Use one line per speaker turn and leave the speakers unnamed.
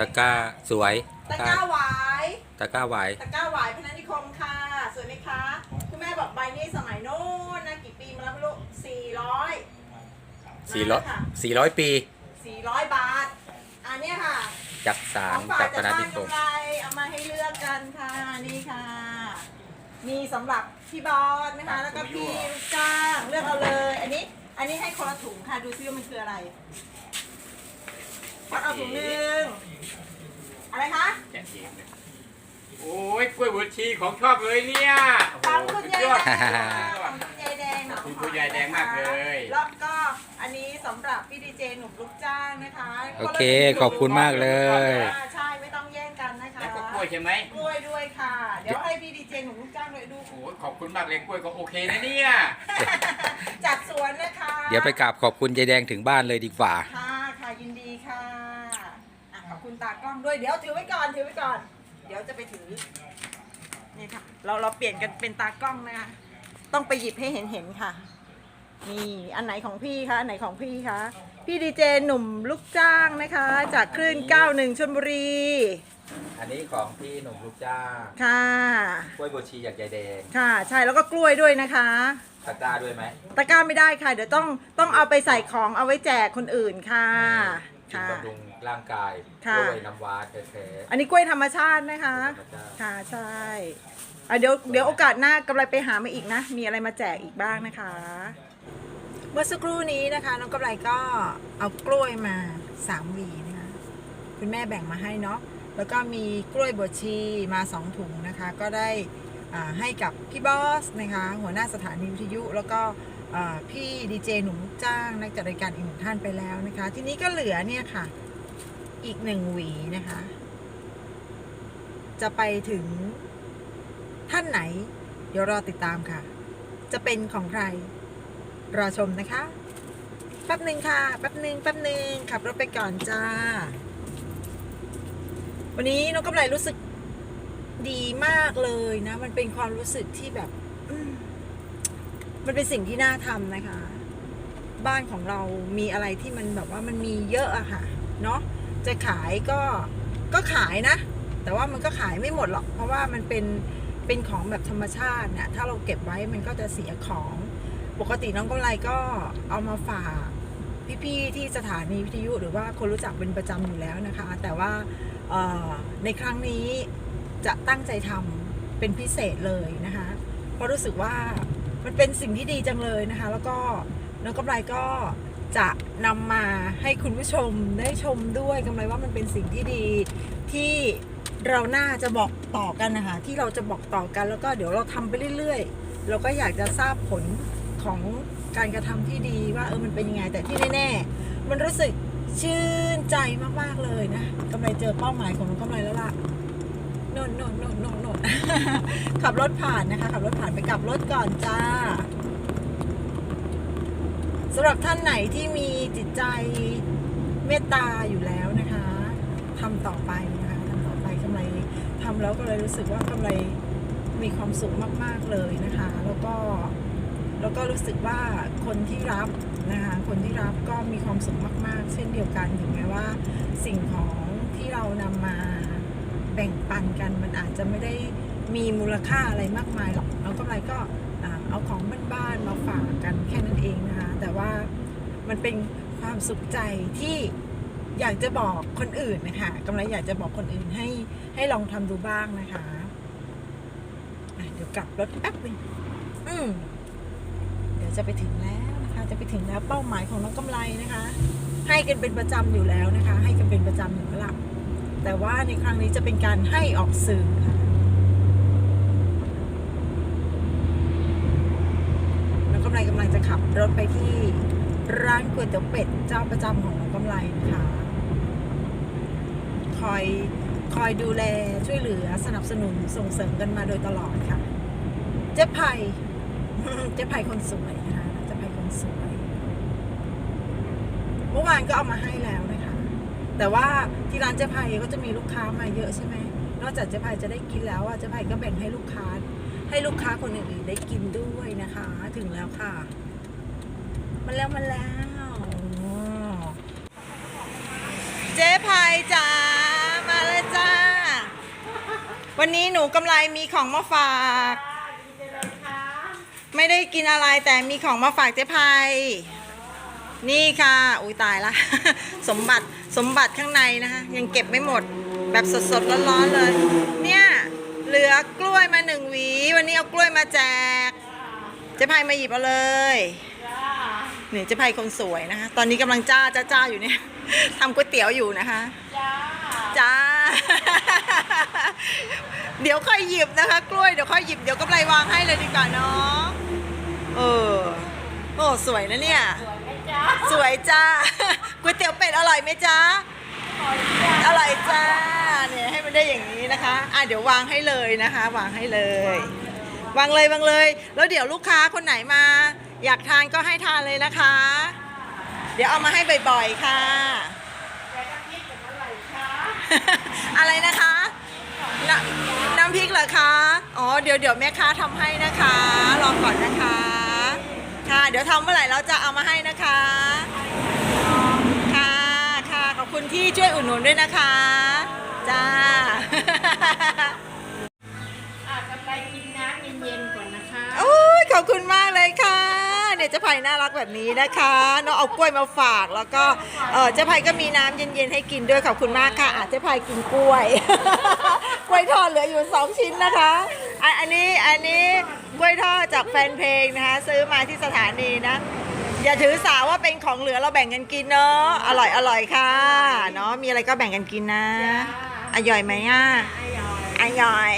ตะกร้าสวย
ตะกร้าหวาย
ตะกร้าไหว
ตะกร้าหวายพนันนิคมค่ะ สวยไหมคะ คุณแม่บอกใบนี้สมัยโน้นนะกี่ปีมาแล้วไม่รู้สี่ร้อย
สี่ร้อยสี่ร้อยปี
สี่ร้อยบาท อันเนี้ยค่ะ
จักสา
ข
ร
องฝา
จากก
จาก
พนัส
บ้า
นิ
น
คม
กำไรเอามาให้เลือกกันค่ะนี่ค่ะ มีสำหรับพี่บอสนะคะแล้วก็พี่ลูกจ้างเลือกเอาเลย อันนี้อันนี้ให้คนละถุงค่ะดูซิว่ามันคืออะไร วัดเอาถุงหนึงอะไรคะ
แจกเองเลยโอ้ยกล้วยบวชชีของชอบเลยเนี่ยโอ้
ขอบ
โห
คุณ
สุด
ยาย
ยอด
แดงของคุณยายแดงหนอง
ขอบคุณยายแดงมากเลย
แล้วก็อันนี้สำหรับพี่ดีเจหนุ่มลูกจ้างนะคะ
โอเคขอบคุณมากเลย
อ่าใช่ไม่ต้องแย่งกันนะคะ
แล้วก็กล้วยใช่ไหม
กล้วยด้วยค่ะ เดี๋ยวให้พี่ดีเจหนุ่มลูกจ้างเลยดู
โอ้ยขอบคุณมากเลยกล้วยก็โอเคนะเนี่ย
จากสวนนะคะ
เดี๋ยวไปกราบขอบคุณยายแดงถึงบ้านเลยดีกว่า
ค่ะค่ะยินดีค่ะอะขอบ คุณตากล้องด้วยเดี๋ยวถือไว้ก่อนถือไว้ก่อน เดี๋ยวจะไปถือนี่ค่ะเราเราเปลี่ยนกันเป็นตากล้องนะคะต้องไปหยิบให้เห็นเห็นๆค่ะนี่อันไหนของพี่คะอันไหนของพี่คะพี่ดีเจหนุ่มลูกจ้างนะคะ จากคลื่น91ชลบุรี
อันนี้ของพี่หนุ่มลูกจ้าง
ค่ะ
กล้วยบวชชีจากยายแดง
ค่ะ ใช่แล้วก็กล้วยด้วยนะคะ
ตะกร้าด้วยไหม
ตะกร้าไม่ได้ค่ะ เดี๋ยวต้องต้องเอาไปใส่ของเอาไว้แจกคนอื่นค่ะ
กิน
ค่ะ
บำรุง ร่างกาย
ค่ะ
กล้วยน้ำว้าแท้
อันนี้กล้วยธรรมชาตินะคะ
ธรรมชาติ
ค่ะใช่อะเดี๋ยวเดี๋ยวโอกาสหน้ากำไรไปหามาอีกนะ มีอะไรมาแจกอีกบ้างนะคะ เมื่อสักครู่นี้นะคะน้องกำไรก็เอากล้วยมาสามหวีนะคะคุณแม่แบ่งมาให้เนาะแล้วก็มีกล้วยบวชชีมาสองถุงนะคะ ก็ได้อ่าให้กับพี่บอสนะคะ หัวหน้าสถานีวิทยุ แล้วก็อ่าพี่ดีเจหนุ่มลูกจ้างนักจัดรายการอีกหนึ่งท่านไปแล้วนะคะ ทีนี้ก็เหลือเนี่ยค่ะ อีกหนึ่งหวีนะคะ จะไปถึงท่านไหน เดี๋ยวรอติดตามค่ะ จะเป็นของใคร รอชมนะคะ แป๊บหนึ่งค่ะ แป๊บหนึ่งแป๊บหนึ่งขับรถไปก่อนจ้า วันนี้น้องกำไรรู้สึกดีมากเลยนะ มันเป็นความรู้สึกที่แบบมมันเป็นสิ่งที่น่าทำนะคะ บ้านของเรามีอะไรที่มันแบบว่ามันมีเยอะอะค่ะ เนาะ จะขายก็ก็ขายนะ แต่ว่ามันก็ขายไม่หมดหรอก เพราะว่ามันเป็นเป็นของแบบธรรมชาติเนี่ยถ้าเราเก็บไว้มันก็จะเสียของ ปกติน้องกำไรก็เอามาฝากพี่ๆที่สถานีวิทยุหรือว่าคนรู้จักเป็นประจำอยู่แล้วนะคะ แต่ว่าในครั้งนี้จะตั้งใจทำเป็นพิเศษเลยนะคะ เพราะรู้สึกว่ามันเป็นสิ่งที่ดีจังเลยนะคะ แล้วก็น้องกำไรก็ จะนำมาให้คุณผู้ชมได้ชมด้วยกำไรว่ามันเป็นสิ่งที่ดีที่เราน่าจะบอกต่อกันนะคะที่เราจะบอกต่อกันแล้วก็เดี๋ยวเราทำไปเรื่อยๆ เราก็อยากจะทราบผลของการกระทำที่ดีว่าเออมันเป็นยังไงแต่ที่แน่ๆมันรู้สึกชื่นใจมากๆเลยนะกำไรเจอเป้าหมายของน้องกำไรแล้วล่ะนนนนนนนนขับรถผ่านนะคะ ขับรถผ่านไปกลับรถก่อนจ้า สำหรับท่านไหนที่มีจิตใจเมตตาอยู่แล้วนะคะทำต่อไปนะคะทำต่อไปกำไรทำแล้วก็เลยรู้สึกว่ากำไรมีความสุขมาก ๆเลยนะคะ แล้วก็แล้วก็รู้สึกว่าคนที่รับนะคะ คนที่รับก็มีความสุขมาก ๆ เช่นเดียวกันถึงแม้ว่า สิ่งของที่เรานำมาแบ่งปันกันมันอาจจะไม่ได้ มีมูลค่าอะไรมากมายหรอกน้องกำไรก็เอาของบ้านๆมาฝากกันแค่นั้นเองนะคะ แต่ว่ามันเป็นความสุขใจที่อยากจะบอกคนอื่นนะคะกำไรอยากจะบอกคนอื่นให้ให้ลองทำดูบ้างนะคะะเดี๋ยวกลับรถแป๊บนึงอืมเดี๋ยวจะไปถึงแล้วนะคะ จะไปถึงแล้วเป้าหมายของน้องกำไรนะคะ ให้กันเป็นประจำอยู่แล้วนะคะ ให้กันเป็นประจำอยู่แล้วล่ะแต่ว่าในครั้งนี้จะเป็นการให้ออกสื่อค่ะน้องกำไรกำลังจะขับรถไปที่ร้านก๋วยเตี๋ยวเป็ดเจ้าประจำของน้องกำไรนะคะ คอยคอยดูแลช่วยเหลือสนับสนุนส่งเสริมกันมาโดยตลอดค่ะ เจ๊ไผ่เจ๊ไผ่คนสวยนะคะเจ๊ไผ่คนสวย เมื่อวานก็เอามาให้แล้วนะคะ แต่ว่าที่ร้านเจ๊ไผ่ก็จะมีลูกค้ามาเยอะใช่ไหมนอกจากเจ๊ไผ่จะได้กินแล้วอะเจ๊ไผ่ก็แบ่งให้ลูกค้า ให้ลูกค้าคนอื่นๆได้กินด้วยนะคะ ถึงแล้วค่ะมันแล้วมันแล้วเจ๊ไผ่จ๋ามาแล้วันนี้หนูกำไรมีของมาฝาก ไม่ได้กินอะไรแต่มีของมาฝากเจ๊ภัยนี่ค่ะ อุ้ยตายละ สมบัติ สมบัติข้างในนะคะ ยังเก็บไม่หมด แบบสดๆ ร้อนๆเลย เนี่ย เหลือกล้วยมาหนึ่งหวี วันนี้เอากล้วยมาแจก เจ๊ภัยมาหยิบเอาเลยนี่เจ๊ภัยคนสวยนะคะ ตอนนี้กำลังจ้าจ้าจ้าอยู่เนี่ยทำก๋วยเตี๋ยวอยู่นะคะ จ้า เดี๋ยวค่อยหยิบนะคะ กล้วยเดี๋ยวค่อยหยิบเดี๋ยวกำไรวางให้เลยดีกว่าเนาะเออโอ้สวยนะเนี่ย สวยจ้าก๋วยเตี๋ยวเป็ดอร่อยไหมจ๊ะอร่อยจ้าเนี่ยให้มัน ได้อย่างนี้นะคะอะเดี๋ยววางให้เลยนะคะ วางให้เลย วางเลยวางเลย แล้วเดี๋ยวลูกค้าคนไหนมา อยากทานก็ให้ทานเลยนะคะ เดี๋ยวเอามาให้บ่อยๆค่ะอะไรนะคะน้ำน้ำพริกเหรอคะ อ๋อ เดี๋ยวเดี๋ยวแม่ค้าทำให้นะคะ รอก่อนนะคะ ค่ะ เดี๋ยวทำเมื่อไหร่เราจะเอามาให้นะคะ ค่ะ ค่ะ ขอบคุณที่ช่วยอุดหนุนด้วยนะคะ จ้า อ้ยขอบคุณมากเลยค่ะเนี่ยเจ๊ไผ่น่ารักแบบนี้นะคะน้องเอากล้วยมาฝากแล้วก็เออเจ๊ไผ่ก็มีน้ำเย็นๆให้กินด้วยขอบคุณมากค่ะอะเจ๊ไผ่กินกล้วย กล้วยทอดเหลืออยู่สองชิ้นนะคะอันอันนี้อันนี้กล้วยทอดจากแฟนเพลงนะคะซื้อมาที่สถานีนะอย่าถือสาว่าเป็นของเหลือเราแบ่งกันกินเนาะอร่อยอร่อยค่ะเนาะมีอะไรก็แบ่งกันกินนะอร่อยไหมอะ
อร่อย
อร่อย